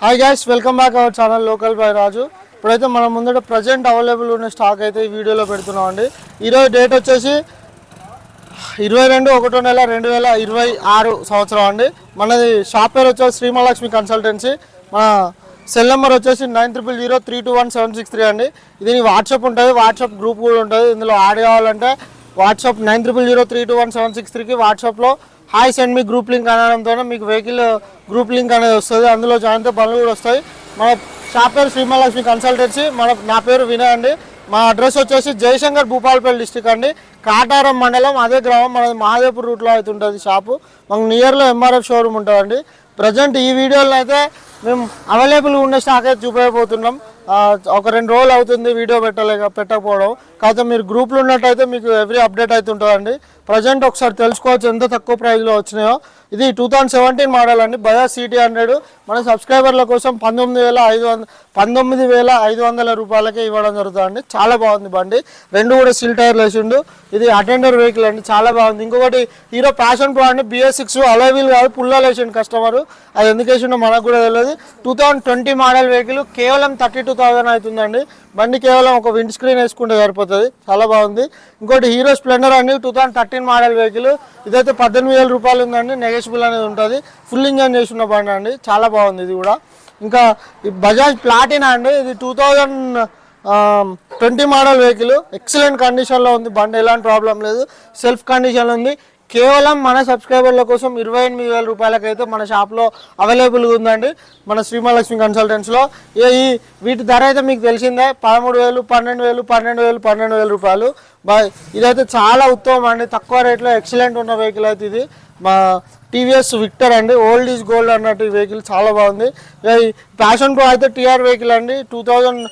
Hi guys welcome back our channel local by Raju ఇప్పుడైతే మనం ముందట ప్రజెంట్ అవైలబుల్ ఉన్న స్టాక్ అయితే ఈ వీడియోలో పెడుతున్నాం అండి ఈరోజు డేట్ వచ్చేసి ఇరవై రెండు ఒకటో నెల రెండు వేల ఇరవై ఆరు సంవత్సరం అండి. మనది షాప్ పేరు వచ్చేసి శ్రీమహాలక్ష్మి కన్సల్టెన్సీ మన సెల్ నెంబర్ వచ్చేసి nine triple zero three two one seven six three అండి. ఇది వాట్సాప్ ఉంటుంది వాట్సాప్ గ్రూప్ కూడా ఉంటుంది. ఇందులో యాడ్ కావాలంటే WhatsApp nine triple zero three two one seven six త్రీకి వాట్సాప్లో hi send me group link అనడంతో మీకు వెహికల్ గ్రూప్ లింక్ అనేది వస్తుంది. అందులో జాయిన్ అయితే పనులు కూడా వస్తాయి. మన షాప్ పేరు శ్రీమహాలక్ష్మి కన్సల్టెన్సీ మన నా పేరు వినయ్ అండి. మా అడ్రస్ వచ్చేసి జయశంకర్ భూపాలపల్లి డిస్టిక్ అండి. కాటారం మండలం అదే గ్రామం. మన మహాదేవ్పూర్ రూట్లో అయితే ఉంటుంది షాపు మాకు నియర్లో ఎంఆర్ఎఫ్ షోరూమ్ ఉంటుందండి. ప్రజెంట్ ఈ వీడియోలో అయితే మేము అవైలబుల్ ఉన్న స్టాక్ అయితే చూపించబోతున్నాం ఒక రెండు రోజులు అవుతుంది వీడియో పెట్టలేక పెట్టకపోవడం. కాకపోతే మీరు గ్రూప్లో ఉన్నట్టయితే మీకు ఎవ్రీ అప్డేట్ అవుతుంటుందండి ప్రజెంట్ ఒకసారి తెలుసుకోవచ్చు ఎంత తక్కువ ప్రైస్లో వచ్చినాయో. ఇది టూ థౌజండ్ సెవెంటీన్ మోడల్ అండి. బజాజ్ సిటీ హండ్రెడ్ మన సబ్స్క్రైబర్ల కోసం పంతొమ్మిది వేల ఐదు వందల పంతొమ్మిది వేల ఐదు వందల రూపాయలకే ఇవ్వడం జరుగుతుందండి. చాలా బాగుంది బండి. రెండు కూడా సిల్ టైర్లు వేసిండు. ఇది అటెండర్ వెహికల్ అండి. చాలా బాగుంది. ఇంకొకటి హీరో ప్యాషన్ ప్రో అండి. బిఎస్ సిక్స్ అలవీల్ కాదు పుల్లాలు వేసిండు కస్టమర్ అది ఎందుకు వేసిండో మనకు కూడా తెలియదు. Two thousand twenty model vehicle కేవలం థర్టీ టూ థౌసండ్ అవుతుందండి. బండి కేవలం ఒక విండ్ స్క్రీన్ వేసుకుంటే సరిపోతుంది. చాలా బాగుంది. ఇంకోటి హీరో స్ప్లెండర్ అండి two thousand thirteen model vehicle. ఇదైతే పద్దెనిమిది వేల రూపాయలు ఉందండి. నెగోషియబుల్ అనేది ఉంటుంది. ఫుల్ ఇంజన్ చేసిన బండి అండి. చాలా బాగుంది ఇది కూడా. ఇంకా బజాజ్ ప్లాటినా అండి ఇది two thousand twenty model vehicle. Excellent కండిషన్లో ఉంది. బండి ఎలాంటి ప్రాబ్లం లేదు. సెల్ఫ్ కండిషన్లో ఉంది. కేవలం మన సబ్స్క్రైబర్ల కోసం ఇరవై ఎనిమిది వేల రూపాయలకైతే మన షాప్లో అవైలబుల్గా ఉందండి. మన శ్రీమహాలక్ష్మి కన్సల్టెంట్స్లో. ఈ ఈ వీటి ధర అయితే మీకు తెలిసిందే పదమూడు వేలు పన్నెండు వేలు పన్నెండు వేలు పన్నెండు వేల రూపాయలు. బై ఇదైతే చాలా ఉత్తమం అండి. తక్కువ రేట్లో ఎక్సలెంట్ ఉన్న వెహికల్ అయితే ఇది. మా టీవీఎస్ విక్టర్ అండి. ఓల్డ్ ఈజ్ గోల్డ్ అన్నట్టు ఈ వెహికల్ చాలా బాగుంది. ప్యాషన్ ప్రో అయితే టీఆర్ వెహికల్ అండి. Two thousand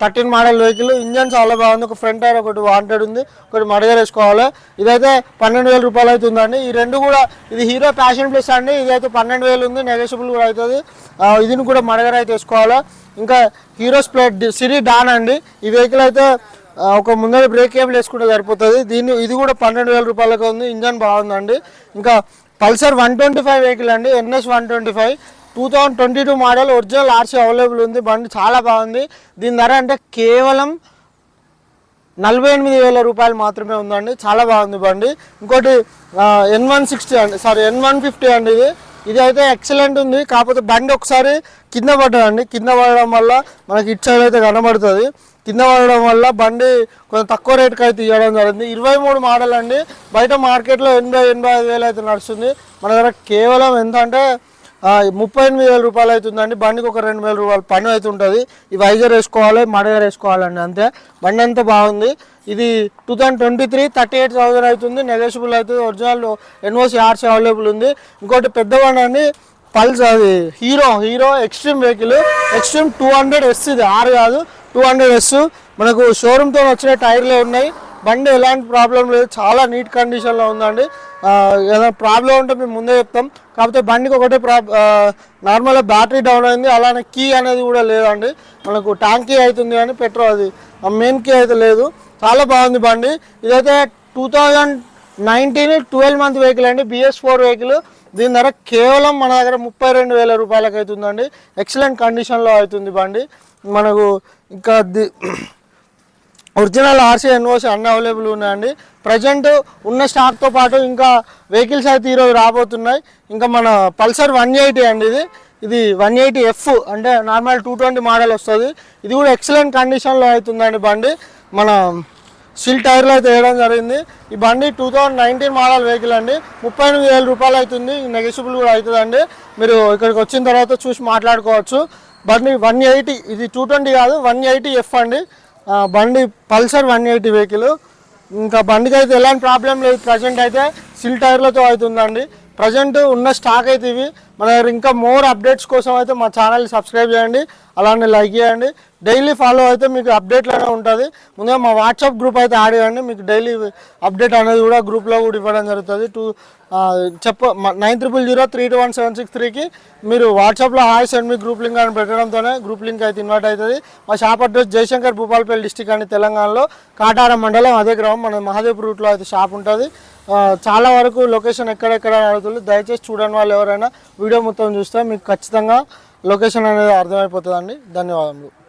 thirteen model vehicle. Engine చాలా బాగుంది. ఒక ఫ్రంట్ టైర్ ఒకటి వాంటెడ్ ఉంది. ఒకటి మడగర్ వేసుకోవాలి. ఇదైతే పన్నెండు వేల రూపాయలు అవుతుందండి. ఈ రెండు కూడా ఇది హీరో ప్యాషన్ ప్లస్ అండి. ఇదైతే పన్నెండు వేలు ఉంది. నెగోషియబుల్ కూడా అవుతుంది. ఇదిని కూడా మడగర్ అయితే వేసుకోవాలి. ఇంకా హీరో స్ప్లెట్ సిరీ డాన్ అండి. ఈ వెహికల్ అయితే ఒక ముందర బ్రేక్ కేబుల్ వేసుకుంటే సరిపోతుంది. దీన్ని ఇది కూడా పన్నెండు వేల రూపాయలకు ఉంది. ఇంజన్ బాగుందండి. ఇంకా Pulsar one twenty five vehicle అండి NS one twenty five. Two thousand twenty two model original RC available ఉంది బండి చాలా బాగుంది. దీని ధర అంటే కేవలం నలభై ఎనిమిది వేల రూపాయలు మాత్రమే ఉందండి. చాలా బాగుంది బండి. ఇంకోటి ఎన్ వన్ సిక్స్టీ అండి సారీ ఎన్ వన్ ఫిఫ్టీ అండి ఇది. ఇది అయితే ఎక్సలెంట్ ఉంది. కాకపోతే బండి ఒకసారి కింద పడ్డదండి. కింద పడడం వల్ల మనకి ఇటు సైడ్ అయితే కనబడుతుంది. కింద పడడం వల్ల బండి కొంచెం తక్కువ రేటుకి అయితే ఇవ్వడం జరిగింది. ఇరవై మూడు మోడల్ అండి. బయట మార్కెట్లో ఎనభై ఎనభై ఐదు వేలు అయితే నడుస్తుంది. మన దగ్గర కేవలం ఎంత అంటే ముప్పై ఎనిమిది వేల రూపాయలు అవుతుందండి బండికి ఒక రెండు వేల రూపాయలు పని అయితే ఉంటుంది. ఈ వైజర్ వేసుకోవాలి మడగర్ వేసుకోవాలండి అంతే. బండి అంతా బాగుంది. ఇది two thousand twenty three thirty eight thousand అవుతుంది నెగోషియబుల్ అవుతుంది ఒరిజినల్ ఎన్ఓసి ఆర్స్ అవైలబుల్ ఉంది. ఇంకోటి పెద్ద బండి అండి. పల్స్ అది Hero Hero Xtreme vehicle Xtreme two hundred S ఇది. ఆరు కాదు. టూ హండ్రెడ్ ఎస్ మనకు షోరూమ్తో వచ్చిన టైర్లే ఉన్నాయి. బండి ఎలాంటి ప్రాబ్లం లేదు. చాలా నీట్ కండిషన్లో ఉందండి. ఏదైనా ప్రాబ్లం ఉంటే మేము ముందే చెప్తాం. కాకపోతే బండికి ఒకటే ప్రా నార్మల్గా బ్యాటరీ డౌన్ అయింది. అలానే కీ అనేది కూడా లేదండి. మనకు ట్యాంక్ కీ అవుతుంది కానీ పెట్రోల్ అది. మెయిన్ కీ అయితే లేదు. చాలా బాగుంది బండి. ఇదైతే two thousand nineteen twelve month vehicle అండి బిఎస్ ఫోర్ వెహికల్. దీని ధర కేవలం మన దగ్గర ముప్పై రెండు వేల రూపాయలకి అవుతుందండి. ఎక్సలెంట్ కండిషన్లో అవుతుంది బండి. మనకు ఇంకా ది ఒరిజినల్ ఆర్సీ ఎన్ఓసి అన్ని అవైలబుల్ ఉన్నాయండి. ప్రజెంట్ ఉన్న స్టాక్తో పాటు ఇంకా వెహికల్స్ అయితే ఈరోజు రాబోతున్నాయి. ఇంకా మన పల్సర్ వన్ ఎయిటీ అండి ఇది. ఇది వన్ ఎయిటీ ఎఫ్ అంటే నార్మల్ టూ ట్వంటీ మోడల్ వస్తుంది. ఇది కూడా ఎక్సలెంట్ కండిషన్లో అవుతుందండి బండి. మన సిల్ టైర్లు అయితే వేయడం జరిగింది. ఈ బండి two thousand nineteen model vehicle అండి. ముప్పై ఎనిమిది వేల రూపాయలు అవుతుంది. నెగోషియబుల్ కూడా అవుతుందండి. మీరు ఇక్కడికి వచ్చిన తర్వాత చూసి మాట్లాడుకోవచ్చు. బండి వన్ ఎయిటీ ఇది టూ ట్వంటీ కాదు వన్ ఎయిటీ ఎఫ్ అండి. బండి పల్సర్ వన్ ఎయిటీ వెహికల్. ఇంకా బండికి అయితే ఎలాంటి ప్రాబ్లం లేదు. ప్రజెంట్ అయితే సిల్ టైర్లతో అవుతుందండి. ప్రజెంట్ ఉన్న స్టాక్ అయితే ఇవి. మన దగ్గర ఇంకా మోర్ అప్డేట్స్ కోసం అయితే మా ఛానల్ సబ్స్క్రైబ్ చేయండి అలానే లైక్ చేయండి. డైలీ ఫాలో అయితే మీకు అప్డేట్లోనే ఉంటుంది. ముందుగా మా వాట్సాప్ గ్రూప్ అయితే యాడ్ చేయండి. మీకు డైలీ అప్డేట్ అనేది కూడా గ్రూప్లో కూడా ఇవ్వడం జరుగుతుంది. టూ చెప్ప nine triple zero three two one seven six త్రీకి మీరు వాట్సాప్లో hi send me group link అని పెట్టడంతోనే గ్రూప్ లింక్ అయితే ఇన్వైట్ అవుతుంది. మా shop address Jayashankar Bhupalpally district అండి తెలంగాణలో కాటారం మండలం అదే గ్రామం. మన మహాదేవ్ రూట్లో అయితే షాప్ ఉంటుంది. చాలా వరకు లొకేషన్ ఎక్కడెక్కడ అడుగుతుంది దయచేసి చూడని వాళ్ళు ఎవరైనా వీడియో మొత్తం చూస్తే మీకు ఖచ్చితంగా లొకేషన్ అనేది అర్థమైపోతుందండి. ధన్యవాదములు.